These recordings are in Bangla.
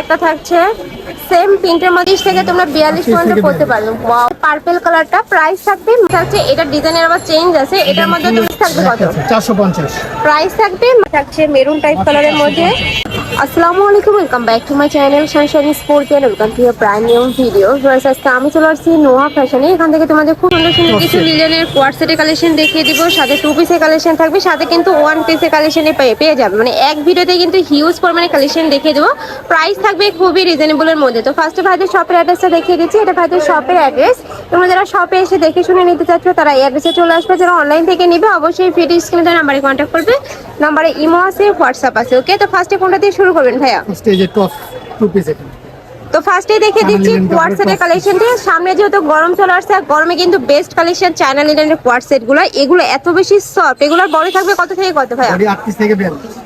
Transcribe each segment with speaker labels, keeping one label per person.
Speaker 1: একটা থাকছে। সেম প্রিন্টের মধ্যে থেকে তোমরা বিয়াল্লিশ পর্যন্ত করতে পারবে পার্পেল কালারটা প্রাইস থাকবে। থাকছে এটা ডিজাইনের আবার চেঞ্জ আছে। এটার মধ্যে তুমি থাকবে কত?
Speaker 2: চারশো পঞ্চাশ।
Speaker 1: প্রাইস থাকবে থাকছে মেরুন টাইপ কালারের মধ্যে। আসসালামু আলাইকুম welcome back to my channel Sunshine Sportian welcome to your brand new video first আজকে আমি চলে আসছি নোহা ফ্যাশনে এখান থেকে তোমাদের খুব সুন্দর সুন্দর কিছু লিলেনের কোয়ার সেটের কালেকশন দেখিয়ে দিব। সাথে টু পিসের কালেকশন থাকবে সাথে কিন্তু ওয়ান পিসের কালেকশনে পেয়ে পেয়ে যাবে। মানে এক ভিডিওতে কিন্তু হিউজ পরিমাণে কালেকশন দেখিয়ে দেবো। প্রাইস থাকবে খুবই রিজনেবলের মধ্যে। তো ফার্স্টে ভাইদের শপের অ্যাড্রেসটা দেখিয়ে দিচ্ছি। এটা ভাইদের শপের অ্যাড্রেস তোমরা যারা শপে এসে দেখে শুনে নিতে চাচ্ছ তারা এই অ্যাড্রেসে চলে আসবে। যারা অনলাইন থেকে নিবে অবশ্যই ভিডিও স্ক্রিনে নাম্বারে কন্ট্যাক্ট করবে। নাম্বারে ইমো আছে হোয়াটসঅ্যাপ আছে ওকে তো ফার্স্টে কোনটা দিয়ে শুরু করবেন ভাইয়া।
Speaker 2: স্টেজে টপ টু পিস এখানে।
Speaker 1: তো ফার্স্টে দেখে দিচ্ছি কোয়ার সেটের কালেকশনটি সামনে যেহেতু গরম চলে আসছে আর গরমে কিন্তু বেস্ট কালেকশন চায়না লিনেনের কোয়ার সেটগুলো। এগুলো এত বেশি সফট এগুলোর বডি থাকবে কত থেকে কত ভাইয়া?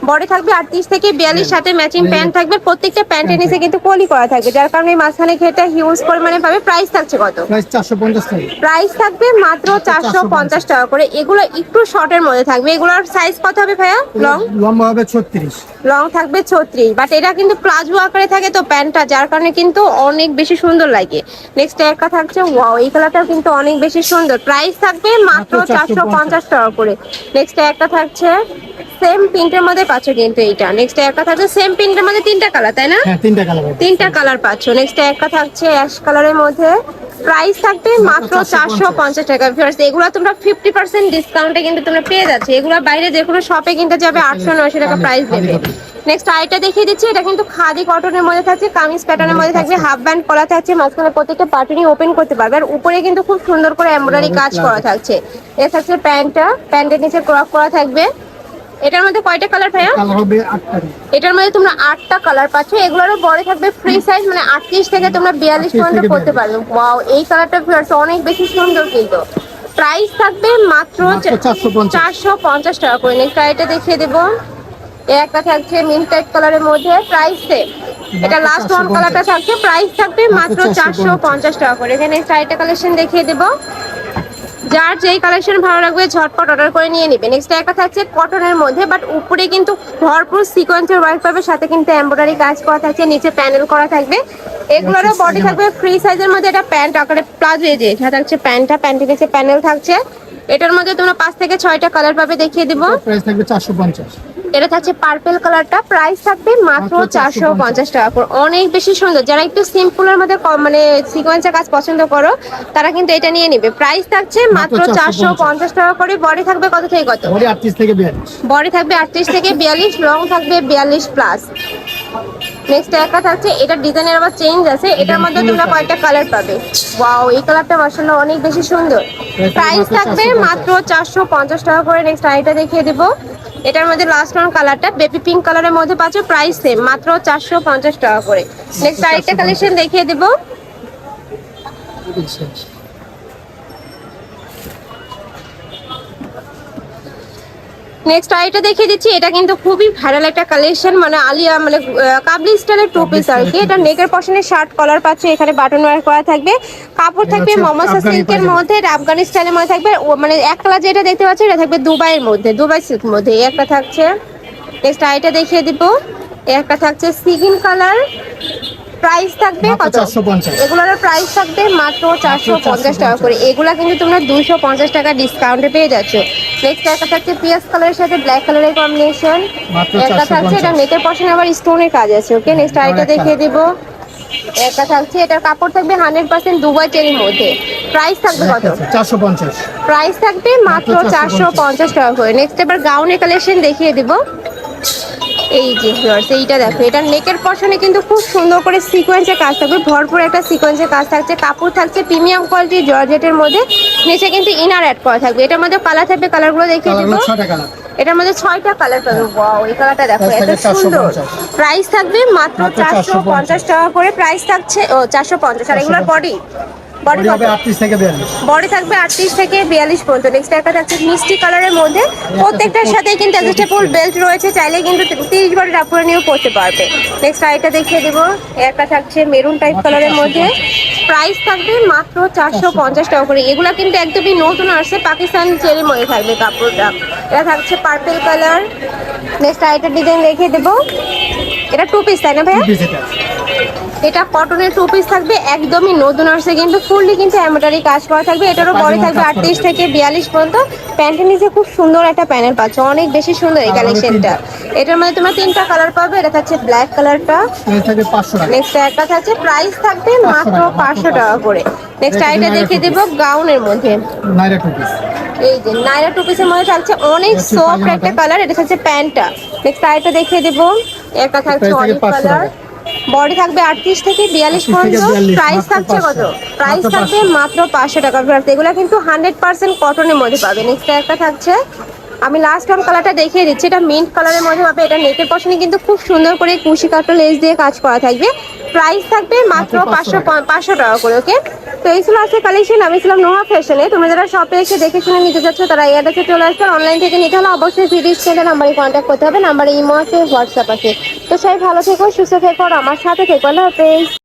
Speaker 2: বডি
Speaker 1: থাকবে আটত্রিশ থেকে বিয়াল্লিশ সাথে ম্যাচিং প্যান্ট থাকবে। প্রত্যেকটা প্যান্টের নিচে কিন্তু পলি করা থাকবে যার কারণে মাঝখানে ঘেরটা হিউজ পরিমাণে পাবে। প্রাইস থাকছে কত?
Speaker 2: প্রাইস
Speaker 1: থাকবে মাত্র চারশো পঞ্চাশ টাকা করে। এগুলো একটু শর্টের মধ্যে থাকবে। এগুলোর সাইজ কত হবে ভাইয়া? লং
Speaker 2: লম্বা হবে ছত্রিশ।
Speaker 1: লং থাকবে ছত্রিশ। বাট এটা কিন্তু প্লাজো আকারে থাকে তো প্যান্টটা যার কারণে কিন্তু অনেক বেশি সুন্দর লাগে। নেক্সট একটা থাকছে ওয়াও এই কালারটাও কিন্তু অনেক বেশি সুন্দর। প্রাইস থাকবে মাত্র চারশো
Speaker 2: 450
Speaker 1: পঞ্চাশ টাকা করে। নেক্সট একটা থাকছে সেম প্রিন্টের মধ্যে পাচ্ছ কিন্তু এইটা। নেক্সট একটা থাকছে সেম প্রিন্টের মধ্যে তিনটা কালার তাই না?
Speaker 2: হ্যাঁ তিনটা কালার
Speaker 1: তিনটা কালার পাচ্ছ। নেক্সট একটা থাকছে অ্যাশ কালারের মধ্যে। প্রাইস থাকবে মাত্র চারশো পঞ্চাশ। টাকা। ভিউয়ার্স এগুলো তোমরা ফিফটি পার্সেন্ট ডিসকাউন্টে কিন্তু তোমরা পেয়ে যাচ্ছে। এগুলো বাইরে যে কোনো শপে কিনতে যাবে আটশো নয়শো টাকা প্রাইস দেবে। নেক্সট আইটা দেখিয়ে দিচ্ছি এটা কিন্তু খাদি কটনের মধ্যে থাকছে কামিজ প্যাটার্নের মধ্যে থাকবে হাফ ব্যান্ড করা থাকছে মাঝখানে প্রত্যেকটা পার্টনই ওপেন করতে পারবে। আর উপরে কিন্তু খুব সুন্দর করে এমব্রয়ডারি কাজ করা থাকছে। এটা থাকছে প্যান্টটা প্যান্টের নিচে ক্রপ করা থাকবে। এটার মধ্যে কয়টা কালার ভাইয়া? এটার মধ্যে তোমরা আটটা কালার পাচ্ছ এগুলোরও বড় থাকবে ফ্রি সাইজ মানে আটত্রিশ থেকে তোমরা বিয়াল্লিশ পর্যন্ত করতে পারবে। ওয়াও এই কালারটা ভিউয়ার্স অনেক বেশি সুন্দর কিন্তু। প্রাইস থাকবে মাত্র
Speaker 2: মাত্র 450
Speaker 1: চারশো পঞ্চাশ টাকা করে। নেক্সট এটা দেখিয়ে দেবো। একটা থাকছে মিন টাইপ কালারের মধ্যে প্রাইস সেম এটা লাস্ট ওয়ান কালারটা থাকছে প্রাইস থাকবে মাত্র চারশো
Speaker 2: 450
Speaker 1: পঞ্চাশ টাকা করে। এখানে চারটা কালেকশন দেখিয়ে দেবো। যার যেই কালেকশন ভালো লাগবে ঝটপট অর্ডার করে নিয়ে নিবে। নেক্সট একটা থাকছে কটনের মধ্যে বাট উপরে কিন্তু ভরপুর সিকোয়েন্সের ওয়ার্ক পাবে সাথে কিন্তু এমব্রয়ডারি কাজ করা থাকছে নিচে প্যানেল করা থাকবে। এগুলোরও বডি থাকবে ফ্রি সাইজের মধ্যে এটা প্যান্ট আকারে প্লাজো এই যে থাকছে প্যান্টটা প্যান্টের নিচে প্যানেল থাকছে। এটার মধ্যে তোমরা পাঁচ থেকে ছয়টা কালার পাবে দেখিয়ে দিব।
Speaker 2: প্রাইস থাকবে চারশো পঞ্চাশ।
Speaker 1: এটা থাকছে পার্পেল কালারটা প্রাইস থাকবে মাত্র চারশো পঞ্চাশ। টাকা করে। অনেক বেশি সুন্দর। যারা একটু সিম্পলের মধ্যে কম মানে সিকোয়েন্সের কাজ পছন্দ করো তারা কিন্তু এটা নিয়ে নিবে। প্রাইস থাকছে মাত্র চারশো পঞ্চাশ। টাকা করে। বডি থাকবে কত থেকে কত?
Speaker 2: বডি
Speaker 1: থাকবে আটত্রিশ থেকে বিয়াল্লিশ। লং থাকবে বিয়াল্লিশ প্লাস নেক্সট একটা থাকছে এটা ডিজাইনের আবার চেঞ্জ আছে। এটার মধ্যে তোমরা কয়েকটা কালার পাবে। ওয়াও এই কালারটা মাসাল্লাহ অনেক বেশি সুন্দর। প্রাইস থাকবে মাত্র চারশো পঞ্চাশ টাকা করে। নেক্সট আইটা দেখিয়ে দেবো। এটার মধ্যে লাস্ট ওয়ান কালারটা বেবি পিঙ্ক কালারের মধ্যে পাচ্ছ প্রাইস সেম মাত্র চারশো পঞ্চাশ টাকা করে। নেক্সট আরেকটা কালেকশন দেখিয়ে দেবো। নেক্সট আইটা দেখিয়ে দিচ্ছি এটা কিন্তু খুবই ভাইরাল একটা কালেকশন মানে আলিয়া মানে কাবলি স্টাইলের টু পিস আর কি। এটা নেকের পশনে শার্ট কলার পাচ্ছে এখানে বাটন ওয়ার করা থাকবে। কাপড় থাকবে মমসা সিল্কের মধ্যে আফগানি স্টাইলের মধ্যে থাকবে। মানে এক কালার যেটা দেখতে পাচ্ছ এটা থাকবে দুবাইয়ের মধ্যে দুবাই সিল্ক মধ্যে। এই একটা থাকছে। নেক্সট আইটা দেখিয়ে দিব। এই একটা থাকছে সিগিন কালার প্রাইস থাকবে কত?
Speaker 2: 450
Speaker 1: এগুলোর প্রাইস থাকবে মাত্র চারশো পঞ্চাশ টাকা করে। এগুলা কিন্তু তোমরা দুশো পঞ্চাশ টাকা ডিসকাউন্টে পেয়ে যাচ্ছ। নেক্সট একটা থাকছে পিয়াজ কালারের সাথে ব্ল্যাক কালারের কম্বিনেশন একটা থাকছে এটা
Speaker 2: 450
Speaker 1: নেকের পশনে আবার স্টোনের কাজ আছে ওকে নেক্সট আরেকটা। দেখিয়ে দিব। একটা থাকছে এটার কাপড় থাকবে হান্ড্রেড পার্সেন্ট দুবাই টেরির মধ্যে। প্রাইস থাকবে কত?
Speaker 2: চারশো পঞ্চাশ।
Speaker 1: প্রাইস থাকবে মাত্র চারশো
Speaker 2: 450
Speaker 1: পঞ্চাশ টাকা করে। নেক্সট এবার গাউনের কালেকশন দেখিয়ে দিব। এই যে ভিউয়ার্স এইটা দেখো। এটা নেকের পশনে কিন্তু খুব সুন্দর করে সিকোয়েন্সের কাজ থাকবে। ভরপুর একটা সিকোয়েন্সের কাজ থাকছে। কাপড় থাকছে প্রিমিয়াম কোয়ালিটির জর্জেটের মধ্যে। নিচে কিন্তু ইনার অ্যাড করা থাকবে। এটার মধ্যে কালার থাকবে কালারগুলো দেখিয়ে দিব
Speaker 2: ছয়টা ছটা কালার
Speaker 1: এটার মধ্যে ছয়টা কালার পাবে। ওয়াও এই কালারটা দেখো এত সুন্দর।
Speaker 2: 450
Speaker 1: প্রাইস থাকবে মাত্র চারশো পঞ্চাশ
Speaker 2: 450
Speaker 1: টাকা করে। প্রাইস থাকছে ও চারশো পঞ্চাশ। আর এগুলোর বডি বডি
Speaker 2: হবে থেকে
Speaker 1: থাকবে আটত্রিশ থেকে বিয়াল্লিশ পর্যন্ত। নেক্সট একটা থাকছে মিষ্টি কালারের মধ্যে প্রত্যেকটার সাথে কিন্তু অ্যাডজাস্টেবল বেল্ট রয়েছে। চাইলে কিন্তু তিরিশ বডি রাপুরে নিয়েও পড়তে পারবে। নেক্সট আরেকটা দেখিয়ে দেবো। একটা থাকছে মেরুন টাইপ কালারের মধ্যে। প্রাইস থাকবে মাত্র চারশো পঞ্চাশ টাকা করে। এগুলো কিন্তু একদমই নতুন আসছে। পাকিস্তান চেরি মধ্যে থাকবে কাপড়টা। এটা থাকছে পার্পেল কালার নেক্সট আরেকটা ডিজাইন দেখিয়ে দেবো। এটা টু পিস তাই না ভাইয়া?
Speaker 2: এটা
Speaker 1: কটনের টু পিস থাকবে একদমই নতুন আসছে কিন্তু ফুললি কিন্তু এমব্রয়ডারি কাজ করা থাকবে। এটারও বডি থাকবে আটত্রিশ থেকে বিয়াল্লিশ পর্যন্ত। প্যান্টের নিচে খুব সুন্দর একটা প্যানেল পাচ্ছ অনেক বেশি সুন্দর এই কালেকশনটা এটার মধ্যে তোমরা তিনটা কালার পাবে এটা থাকছে ব্ল্যাক কালারটা নেক্সট একটা থাকছে প্রাইস থাকবে মাত্র পাঁচশো টাকা করে। নেক্সট আইটা দেখিয়ে দেবো গাউনের মধ্যে। এই যে নাইরা টু পিসের মধ্যে থাকছে অনেক সফট একটা কালার এটা থাকছে প্যান্টটা। নেক্সট আইটা দেখিয়ে দেবো। একটা থাকছে অলিভ
Speaker 2: থাকবে 500
Speaker 1: কালার বডি থাকবে আটত্রিশ থেকে বিয়াল্লিশ পর্যন্ত।
Speaker 2: 42,
Speaker 1: প্রাইস থাকছে কত?
Speaker 2: 500
Speaker 1: প্রাইস থাকবে মাত্র পাঁচশো টাকা। ভিউয়ার্স এগুলো কিন্তু হান্ড্রেড পার্সেন্ট কটনের মধ্যে পাবে। নেক্সট একটা থাকছে। আমি লাস্ট ওয়ান কালারটা দেখিয়ে দিচ্ছি। এটা মিন্ট কালারের মধ্যে পাবে। এটা নেকের পশনে কিন্তু খুব সুন্দর করে কুশি কাটা লেস দিয়ে কাজ করা থাকবে। প্রাইস থাকবে মাত্র
Speaker 2: মাত্র 500
Speaker 1: পাঁচশো পাঁচশো টাকা করে ওকে তো এই ছিল আজকে কালেকশন আমি ছিলাম নোহা ফ্যাশনে তোমরা যারা শপে এসে দেখে শুনে নিতে চাচ্ছ তারা এই অ্যাড্রেসে চলে আসবে। অনলাইন থেকে নিতে হলে অবশ্যই ভিডিও স্ক্রিনে নাম্বারে কন্ট্যাক্ট করতে হবে। নাম্বারে ইমো আছে হোয়াটসঅ্যাপ আছে। তো সবাই ভালো থেকো সুস্থ থেকো আমার সাথে থেকো। আল্লাহ হাফেজ।